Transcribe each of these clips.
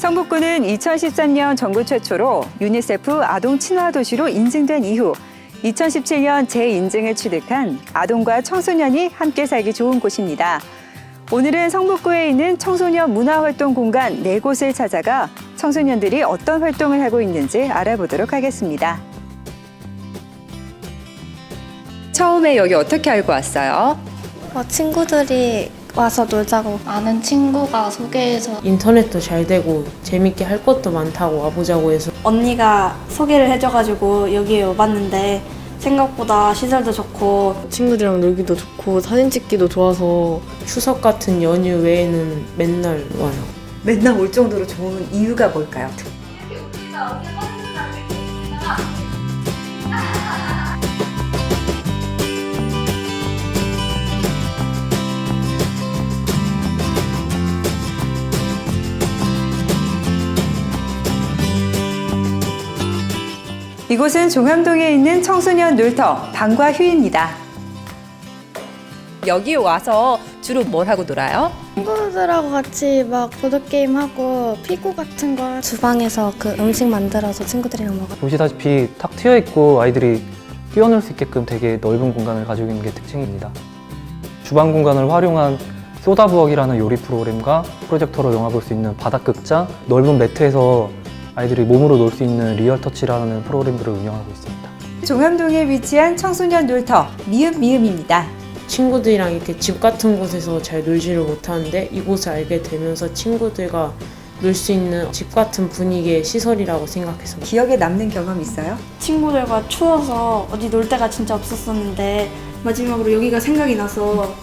성북구는 2013년 전국 최초로 유니세프 아동 친화 도시로 인증된 이후 2017년 재인증을 취득한 아동과 청소년이 함께 살기 좋은 곳입니다. 오늘은 성북구에 있는 청소년 문화활동 공간 네 곳을 찾아가 청소년들이 어떤 활동을 하고 있는지 알아보도록 하겠습니다. 처음에 여기 어떻게 알고 왔어요? 어, 친구들이 와서 놀자고 아는 친구가 소개해서 인터넷도 잘 되고 재밌게 할 것도 많다고 와보자고 해서 언니가 소개를 해줘가지고 여기에 와봤는데 생각보다 시설도 좋고 친구들이랑 놀기도 좋고 사진 찍기도 좋아서 추석 같은 연휴 외에는 맨날 와요. 맨날 올 정도로 좋은 이유가 뭘까요? 이곳은 종암동에 있는 청소년 놀터 방과 휴입니다. 여기 와서 주로 뭘 하고 놀아요? 친구들하고 같이 막 보드게임 하고 피구 같은 거 주방에서 그 음식 만들어서 친구들이랑 먹어 보시다시피 탁 트여 있고 아이들이 뛰어놀 수 있게끔 되게 넓은 공간을 가지고 있는 게 특징입니다. 주방 공간을 활용한 쏟아부엌이라는 요리 프로그램과 프로젝터로 영화 볼 수 있는 바닥극장, 넓은 매트에서 아이들이 몸으로 놀 수 있는 리얼 터치라는 프로그램들을 운영하고 있습니다. 종암동에 위치한 청소년 놀터 미음미음입니다. 친구들이랑 이렇게 집 같은 곳에서 잘 놀지를 못하는데 이곳을 알게 되면서 친구들과 놀 수 있는 집 같은 분위기의 시설이라고 생각해서 기억에 남는 경험 있어요? 친구들과 추워서 어디 놀 데가 진짜 없었었는데 마지막으로 여기가 생각이 나서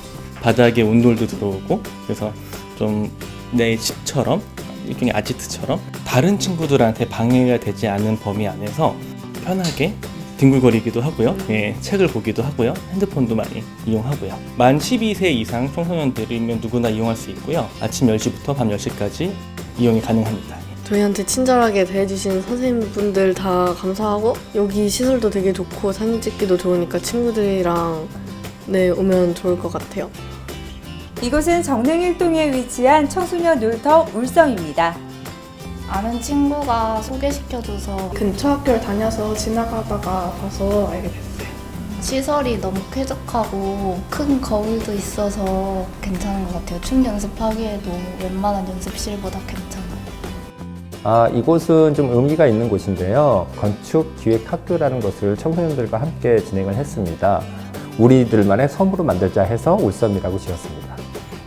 바닥에 온돌도 들어오고 그래서 좀 내 집처럼 일종의 아지트처럼 다른 친구들한테 방해가 되지 않은 범위 안에서 편하게 뒹굴거리기도 하고요. 예, 책을 보기도 하고요. 핸드폰도 많이 이용하고요. 만 12세 이상 청소년들이면 누구나 이용할 수 있고요. 아침 10시부터 밤 10시까지 이용이 가능합니다. 저희한테 친절하게 대해주신 선생님분들 다 감사하고 여기 시설도 되게 좋고 사진 찍기도 좋으니까 친구들이랑 네 오면 좋을 것 같아요. 이곳은 정릉일동에 위치한 청소년 놀터 울성입니다. 아는 친구가 소개시켜줘서 근처 학교를 다녀서 지나가다가 봐서 알게 됐어요. 시설이 너무 쾌적하고 큰 거울도 있어서 괜찮은 것 같아요. 춤 연습하기에도 웬만한 연습실보다 괜찮아요. 아, 이곳은 좀 의미가 있는 곳인데요. 건축 기획 학교라는 것을 청소년들과 함께 진행을 했습니다. 우리들만의 섬으로 만들자 해서 울섬이라고 지었습니다.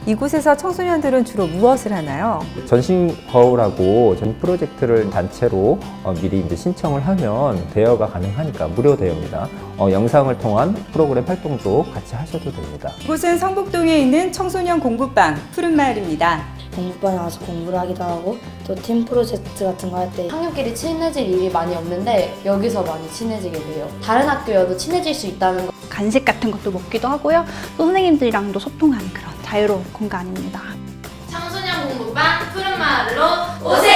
이곳에서 청소년들은 주로 무엇을 하나요? 전신 거울하고 전 프로젝트를 단체로 어, 미리 이제 신청을 하면 대여가 가능하니까 무료 대여입니다. 어, 영상을 통한 프로그램 활동도 같이 하셔도 됩니다. 이곳은 성북동에 있는 청소년 공부방 푸른마을입니다. 공부방에 와서 공부를 하기도 하고 또 팀 프로젝트 같은 거 할 때 학년끼리 친해질 일이 많이 없는데 여기서 많이 친해지게 돼요. 다른 학교여도 친해질 수 있다는 거. 간식 같은 것도 먹기도 하고요. 또 선생님들이랑도 소통하는 그런 자유로운 공간입니다. 청소년 공부방 푸른 마을로 오세요.